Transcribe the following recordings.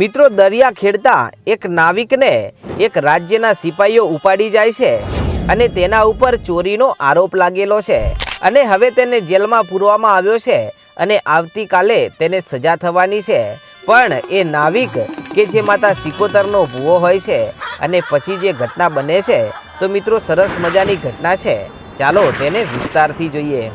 મિત્રો દરિયા ખેડતા એક નાવિકને એક રાજ્યના સિપાહીઓ ઉપાડી જાય છે અને તેના ઉપર ચોરીનો આરોપ લાગેલો છે. અને હવે તેને જેલમાં પૂરવામાં આવ્યો છે અને આવતીકાલે તેને સજા થવાની છે. પણ એ નાવિક કે જે માતા સિકોતરનો ભૂવો હોય છે અને પછી જે ઘટના બને છે, તો મિત્રો સરસ મજાની ઘટના છે. ચાલો તેને વિસ્તારથી જોઈએ.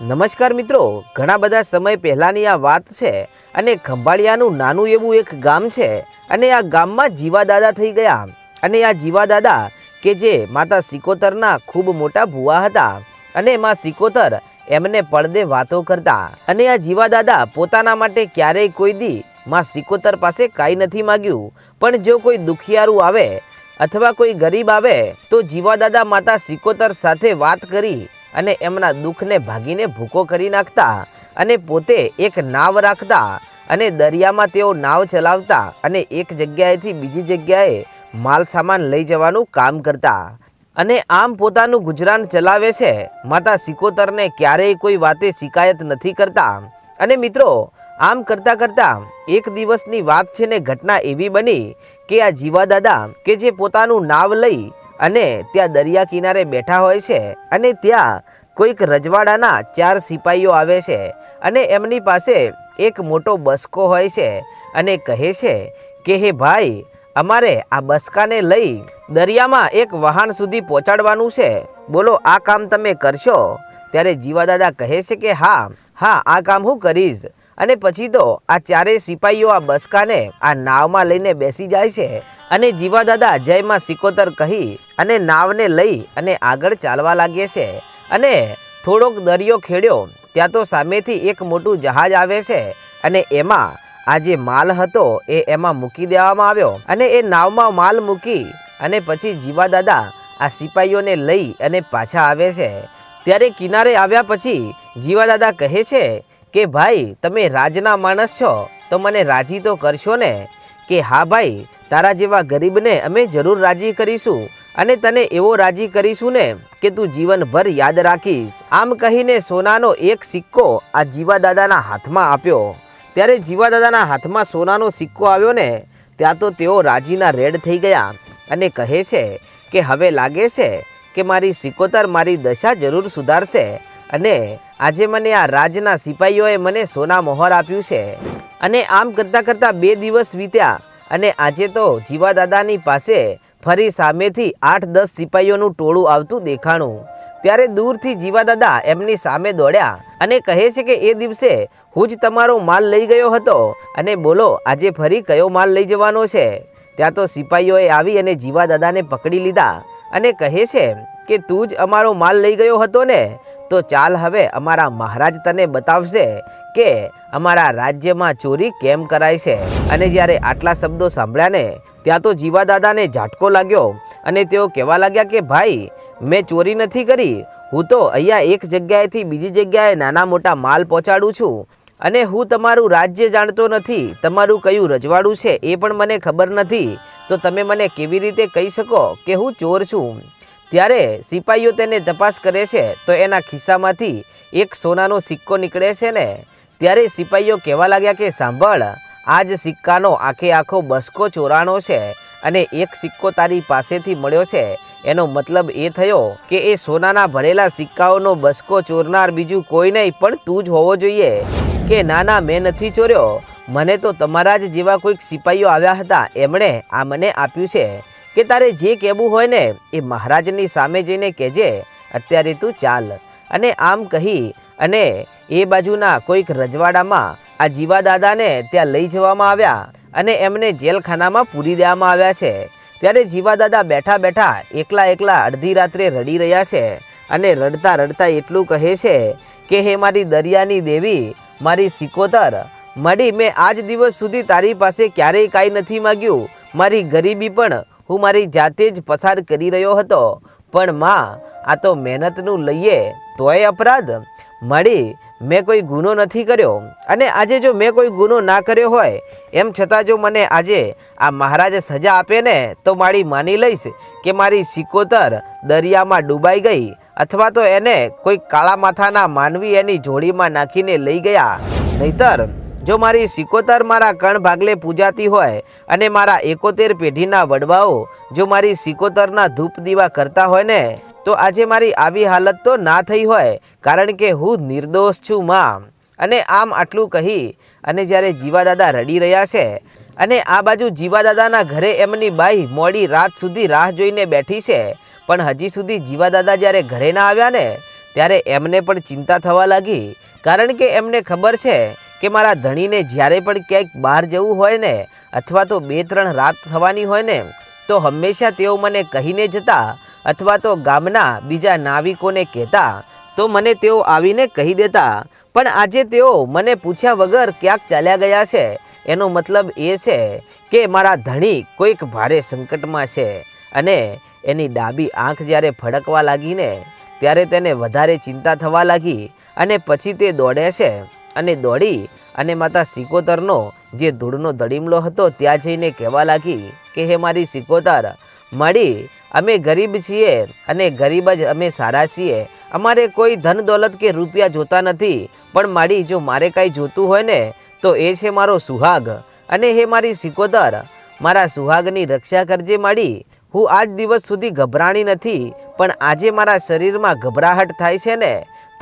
નમસ્કાર મિત્રો, ઘણા બધા સમય પહેલાંની આ વાત છે અને ખંભાળિયાનું નાનું એવું એક ગામ છે. અને આ ગામમાં જીવા દાદા થઈ ગયા. અને આ જીવા દાદા કે જે માતા સિકોતરના ખૂબ મોટા ભુવા હતા. અને માં સિકોતર એમને પડદે વાતો કરતા. અને આ જીવા દાદા પોતાના માટે ક્યારેય કોઈ દી માં સિકોતર પાસે કાંઈ નથી માગ્યું. પણ જો કોઈ દુખિયારું આવે અથવા કોઈ ગરીબ આવે, તો જીવા દાદા માતા સિકોતર સાથે વાત કરી અને એમના દુઃખને ભાગીને ભૂકો કરી નાખતા. અને પોતે એક નાવ રાખતા અને દરિયામાં તેઓ નાવ ચલાવતા અને એક જગ્યાએથી બીજી જગ્યાએ માલ સામાન લઈ જવાનું કામ કરતા. અને આમ પોતાનું ગુજરાન ચલાવે છે, માતા સિકોતરને ક્યારેય કોઈ વાતે શિકાયત નથી કરતા. અને મિત્રો, આમ કરતાં કરતાં એક દિવસની વાત છે ને ઘટના એવી બની કે આ જીવા દાદા કે જે પોતાનું નાવ લઈ અને ત્યાં દરિયા કિનારે બેઠા હોય છે અને ત્યાં કોઈક રજવાડાના ચાર સિપાહીઓ આવે છે અને એમની પાસે એક મોટો બસકો હોય છે અને કહે છે કે, હે ભાઈ, અમારે આ બસકાને લઈ દરિયામાં એક વહાણ સુધી પહોંચાડવાનું છે. બોલો, આ કામ તમે કરશો? ત્યારે જીવા દાદા કહે છે કે, હા હા, આ કામ હું કરીશ. અને પછી તો આ ચારેય સિપાહીઓ આ બસકાને આ નાવમાં લઈને બેસી જાય છે અને જીવા દાદા જયમાં સિકોતર કહી અને નાવને લઈ અને આગળ ચાલવા લાગે છે. અને થોડોક દરિયો ખેડ્યો, ત્યાં તો સામેથી એક મોટું જહાજ આવે છે અને એમાં આ જે માલ હતો એ એમાં મૂકી દેવામાં આવ્યો અને એ નાવમાં માલ મૂકી અને પછી જીવા દાદા આ સિપાહીઓને લઈ અને પાછા આવે છે. ત્યારે કિનારે આવ્યા પછી જીવા દાદા કહે છે કે, ભાઈ, તમે રાજના માણસ છો, તો મને રાજી તો કરશો ને? કે હા ભાઈ, તારા જેવા ગરીબને અમે જરૂર રાજી કરીશું અને તને એવો રાજી કરીશું ને કે તું જીવનભર યાદ રાખીશ. આમ કહીને સોનાનો એક સિક્કો આ જીવા દાદાના હાથમાં આપ્યો. ત્યારે જીવા દાદાના હાથમાં સોનાનો સિક્કો આવ્યો ને, ત્યાં તો તેઓ રાજીના રેડ થઈ ગયા અને કહે છે કે હવે લાગે છે કે મારી સિકોતર મારી દશા જરૂર સુધારશે અને આજે મને આ રાજના સિપાહીઓએ મને સોના મોહર આપ્યું છે. અને આમ કરતાં કરતાં બે દિવસ વીત્યા અને આજે તો જીવા દાદાની પાસે ફરી સામેથી આઠ દસ સિપાહીઓનું ટોળું આવતું દેખાણું. ત્યારે દૂરથી જીવા દાદા એમની સામે દોડ્યા અને કહે છે કે એ દિવસે હું જ તમારો માલ લઈ ગયો હતો અને બોલો, આજે ફરી કયો માલ લઈ જવાનો છે? ત્યાં તો સિપાહીઓએ આવી અને જીવા દાદાને પકડી લીધા અને કહે છે કે તું જ અમારો માલ લઈ ગયો હતો ને, તો ચાલ હવે અમારા મહારાજ તને બતાવશે કે અમારા રાજ્યમાં ચોરી કેમ કરાય છે. અને જ્યારે આટલા શબ્દો સાંભળ્યા ને, ત્યાં તો જીવા દાદાને ઝાટકો લાગ્યો અને તેઓ કહેવા લાગ્યા કે, ભાઈ, મેં ચોરી નથી કરી. હું તો અહીંયા એક જગ્યાએથી બીજી જગ્યાએ નાના મોટા માલ પહોંચાડું છું. અને હું તમારું રાજ્ય જાણતો નથી. તમારું કયું રજવાડું છે એ પણ મને ખબર નથી. તો તમે મને કેવી રીતે કહી શકો કે હું ચોર છું? ત્યારે સિપાહીઓ તેને તપાસ કરે છે, તો એના ખિસ્સામાંથી એક સોનાનો સિક્કો નીકળે છે ને. ત્યારે સિપાહીઓ કહેવા લાગ્યા કે, સાંભળ આ જ સિક્કાનો આખે આખો બસકો ચોરાણો છે અને એક સિક્કો તારી પાસેથી મળ્યો છે. એનો મતલબ એ થયો કે એ સોનાના ભરેલા સિક્કાઓનો બસકો ચોરનાર બીજું કોઈ નહીં, પણ તું જ હોવો જોઈએ. કે ના ના મેં નથી ચોર્યો. મને તો તમારા જ જેવા કોઈક સિપાહીઓ આવ્યા હતા. એમણે આ મને આપ્યું છે. કે તારે જે કહેવું હોય ને, એ મહારાજની સામે જઈને કહેજે, અત્યારે તું ચાલ. અને આમ કહી, અને એ બાજુના કોઈક રજવાડામાં આ જીવા દાદાને ત્યાં લઈ જવામાં આવ્યા અને એમને જેલખાનામાં પૂરી દેવામાં આવ્યા છે. ત્યારે જીવા દાદા બેઠા બેઠા એકલા એકલા અડધી રાત્રે રડી રહ્યા છે અને રડતા રડતા એટલું કહે છે કે, હે મારી દરિયાની દેવી, મારી સિકોતર, મળી મેં આજ દિવસ સુધી તારી પાસે ક્યારેય કાંઈ નથી માગ્યું. મારી ગરીબી પણ હું મારી જાતે જ પસાર કરી રહ્યો હતો. પણ માં, આ તો મહેનતનું લઈએ, તોય અપરાધ. મળી, મેં કોઈ ગુનો નથી કર્યો. અને આજે જો મેં કોઈ ગુનો ના કર્યો હોય, એમ છતાં જો મને આજે આ મહારાજે સજા આપે ને, તો મારી માની લઈશ કે મારી સિકોતર દરિયામાં ડૂબાઈ ગઈ, અથવા તો એને કોઈ કાળા માથાના માનવી એની જોડીમાં નાખીને લઈ ગયા. નહીતર જો મારી સિકોતર મારા કણ ભાગલે પૂજાતી હોય અને મારા એકોતેર પેઢીના વડવાઓ જો મારી સિકોતરના ધૂપ દીવા કરતા હોય ને, તો આજે મારી આવી હાલત તો ના થઈ હોય, કારણ કે હું નિર્દોષ છું, માં. અને આમ આટલું કહી, અને જ્યારે જીવાદાદા રડી રહ્યા છે, અને આ બાજુ જીવાદાદાના ઘરે એમની બાઈ મોડી રાત સુધી રાહ જોઈને બેઠી છે, પણ હજી સુધી જીવાદાદા જ્યારે ઘરે ના આવ્યા ને, ત્યારે એમને પણ ચિંતા થવા લાગી, કારણ કે એમને ખબર છે કે મારા ધણીને જ્યારે પણ ક્યાંક બહાર જવું હોય ને, અથવા તો બે ત્રણ રાત થવાની હોય ને, તો હંમેશા તેઓ મને કહીને જતા, અથવા તો ગામના બીજા નાવિકોને કહેતા, તો મને તેઓ આવીને કહી દેતા. પણ આજે તેઓ મને પૂછ્યા વગર ક્યાંક ચાલ્યા ગયા છે. એનો મતલબ એ છે કે મારા ધણી કોઈક ભારે સંકટમાં છે અને એની ડાબી આંખ જ્યારે ફડકવા લાગીને ત્યારે તેને વધારે ચિંતા થવા લાગી અને પછી તે દોડે છે. અને દોડી અને માતા સિકોતરનો જે ધૂળનો દડીમલો હતો ત્યાં જઈને કહેવા લાગી કે, હે મારી સિકોતર, મળી, અમે ગરીબ છીએ અને ગરીબ જ અમે સારા છીએ. અમારે કોઈ ધન દોલત કે રૂપિયા જોતા નથી, પણ મારી જો મારે કાંઈ જોતું હોય ને, તો એ છે મારો સુહાગ. અને હે મારી સિકોતર, મારા સુહાગની રક્ષા કરજે માડી. હું આજ દિવસ સુધી ગભરાણી નથી, પણ આજે મારા શરીરમાં ગભરાહટ થાય છે ને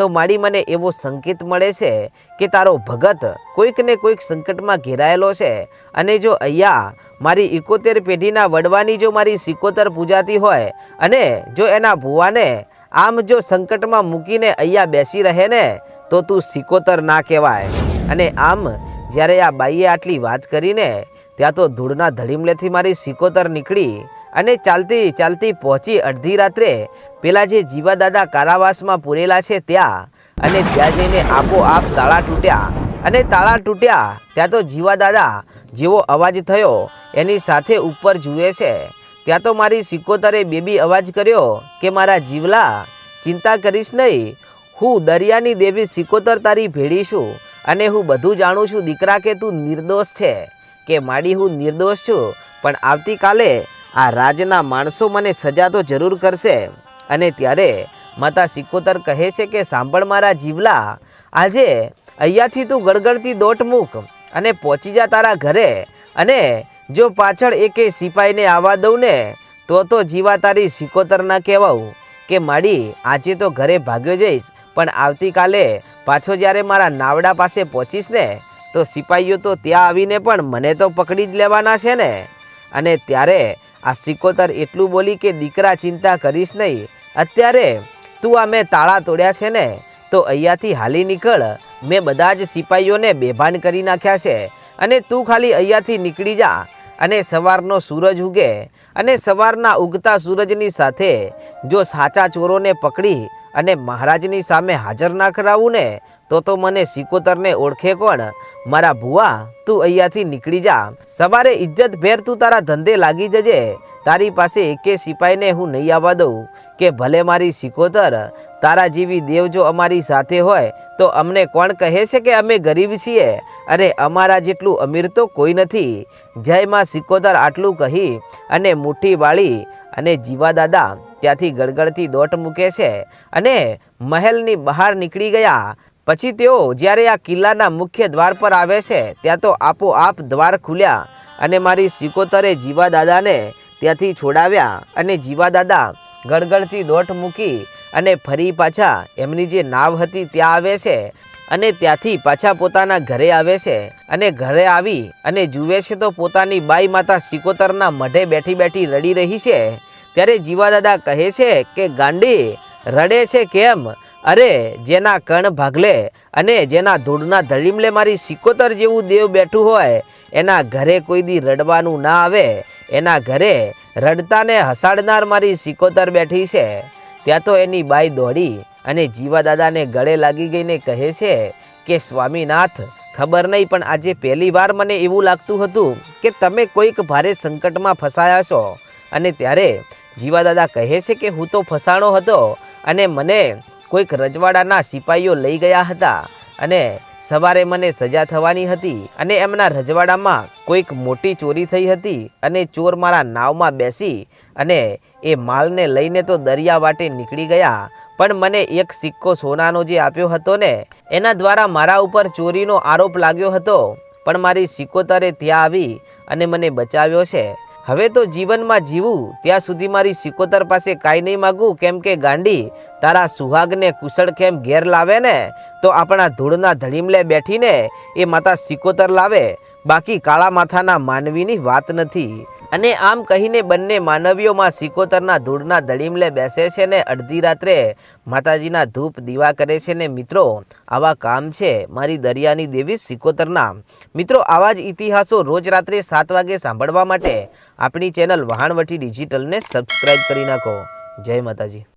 તો મારી મને એવો સંકેત મળે છે કે તારો ભગત કોઈક ને કોઈક સંકટમાં ઘેરાયેલો છે. અને જો અહીંયા મારી ઇકોતેર પેઢીના વડવાની જો મારી સિકોતર પૂજાતી હોય અને જો એના ભુવાને આમ જો સંકટમાં મૂકીને અહીંયા બેસી રહે ને, તો તું સિકોતર ના કહેવાય. અને આમ જ્યારે આ બાઈએ આટલી વાત કરીને, ત્યાં તો ધૂળના ધડીમલેથી મારી સિકોતર નીકળી અને ચાલતી ચાલતી પહોંચી અડધી રાત્રે પેલા જે જીવાદાદા કારાવાસમાં પૂરેલા છે ત્યાં અને ત્યાં જઈને આપોઆપ તાળા તૂટ્યા. અને તાળા તૂટ્યા ત્યાં તો જીવાદાદા જેવો અવાજ થયો, એની સાથે ઉપર જુએ છે. ત્યાં તો મારી સિકોતરે બેબી અવાજ કર્યો કે, મારા જીવલા, ચિંતા કરીશ નહીં. હું દરિયાની દેવી સિકોતર તારી છું અને હું બધું જાણું છું. દીકરા કે તું નિર્દોષ છે? કે માડી હું નિર્દોષ છું? પણ આવતીકાલે આ રાજના માણસો મને સજા તો જરૂર કરશે. અને ત્યારે માતા સિકોતર કહે છે કે સાંભળ મારા જીવલા, આજે અહીંયાથી તું ગળગળતી દોટ મૂક અને પહોંચી જા તારા ઘરે. અને જો પાછળ એકે સિપાહીને આવવા દઉં ને, તો તો જીવા તારી સિકોતર ના કહેવાઉં કે માડી, આજે તો ઘરે ભાગ્યો જઈશ, પણ આવતીકાલે પાછો જ્યારે મારા નાવડા પાસે પહોંચીશ ને, તો સિપાહીઓ તો ત્યાં આવીને પણ મને તો પકડી જ લેવાના છે ને. અને ત્યારે આ સિકોતર એટલું બોલી કે દીકરા ચિંતા કરીશ નહીં. અત્યારે તું આ મેં તાળા તોડ્યા છે ને, તો અહીંયાથી હાલી નીકળ. મેં બધા જ સિપાહીઓને બેભાન કરી નાખ્યા છે. અને તું ખાલી અહીંયાથી નીકળી જા. અને સવારનો સૂરજ ઉગે. અને સવારના ઉગતા સૂરજની સાથે જો સાચા ચોરોને પકડી અને મહારાજની સામે હાજર ના કરાવું ને તો તો મને સિકોતરને ઓળખે કોણ? મારા ભુવા, તું અહીંયાથી નીકળી જા. સવારે ઇજ્જત ભેર તું તારા ધંધે લાગી જજે. તારી પાસે એકે સિપાહીને હું નહીં આવવા દઉં? કે ભલે મારી સિકોતર, તારા જેવી દેવ જો અમારી સાથે હોય, તો અમને કોણ કહે છે કે અમે ગરીબ છીએ? અને અમારા જેટલું અમીર તો કોઈ નથી. જય માં સિકોતર આટલું કહી અને મુઠ્ઠી વાળી અને જીવા દાદા ત્યાંથી ગળગળતી દોટ મૂકે છે અને મહેલની બહાર નીકળી ગયા. પછી તેઓ જ્યારે આ કિલ્લાના મુખ્ય દ્વાર પર આવે છે, ત્યાં તો આપોઆપ દ્વાર ખુલ્યા અને મારી સિકોતરે જીવા દાદાને ત્યાંથી છોડાવ્યા અને જીવા દાદા ગળગળતી દોટ મૂકી અને ફરી પાછા એમની જે નાવ હતી ત્યાં આવે છે અને ત્યાંથી પાછા પોતાના ઘરે આવે છે અને ઘરે આવી અને જુએ છે તો પોતાની બાઈ માતા સિકોતરના મઢે બેઠી બેઠી રડી રહી છે. ત્યારે જીવા દાદા કહે છે કે, ગાંડી, રડે છે કેમ? અરે, જેના કણ ભાગલે અને જેના ધૂળના ધડીમલે મારી સિકોતર જેવું દેવ બેઠું હોય, એના ઘરે કોઈ દી રડવાનું ના આવે. એના ઘરે રડતાને હસાડનાર મારી સિકોતર બેઠી છે. ત્યાં તો એની બાઈ દોડી અને જીવા દાદાને ગળે લાગી ગઈને કહે છે કે, સ્વામીનાથ, ખબર નહીં, પણ આજે પહેલી વાર મને એવું લાગતું હતું કે તમે કોઈક ભારે સંકટમાં ફસાયા છો. અને ત્યારે જીવા દાદા કહે છે કે, હું તો ફસાણો હતો અને મને કોઈક રજવાડાના સિપાહીઓ લઈ ગયા હતા અને સવારે મને સજા થવાની હતી અને એમના રજવાડામાં કોઈક મોટી ચોરી થઈ હતી અને ચોર મારા નાવમાં બેસી અને એ માલને લઈને તો દરિયા વાટે નીકળી ગયા. પણ મને એક સિક્કો સોનાનો જે આપ્યો હતો ને, એના દ્વારા મારા ઉપર ચોરીનો આરોપ લાગ્યો હતો. પણ મારી સિક્કોતરે ત્યાં આવી અને મને બચાવ્યો છે. હવે તો જીવનમાં જીવું, ત્યાં સુધી મારી સિકોતર પાસે કાંઈ નહીં માગું, કેમ કે ગાંડી, તારા સુહાગને કુશળ કેમ ઘેર લાવે ને, તો આપણા ધૂળના ધડીમલે બેઠીને એ માતા સિકોતર લાવે. બાકી કાળા માથાના માનવીની વાત નથી. અને આમ કહીને બંને માનવીઓમાં સિકોતરના ધૂળના ધડીમલે બેસે છે ને અડધી રાત્રે માતાજીના ધૂપ દીવા કરે છે ને, મિત્રો, આવા કામ છે. મારી દરિયાની દેવી સિકોતરના. મિત્રો, આવા જ ઇતિહાસો રોજ રાત્રે સાત વાગે સાંભળવા માટે આપણી ચેનલ વહાણવટી ડિજિટલને સબસ્ક્રાઈબ કરી નાખો. જય માતાજી.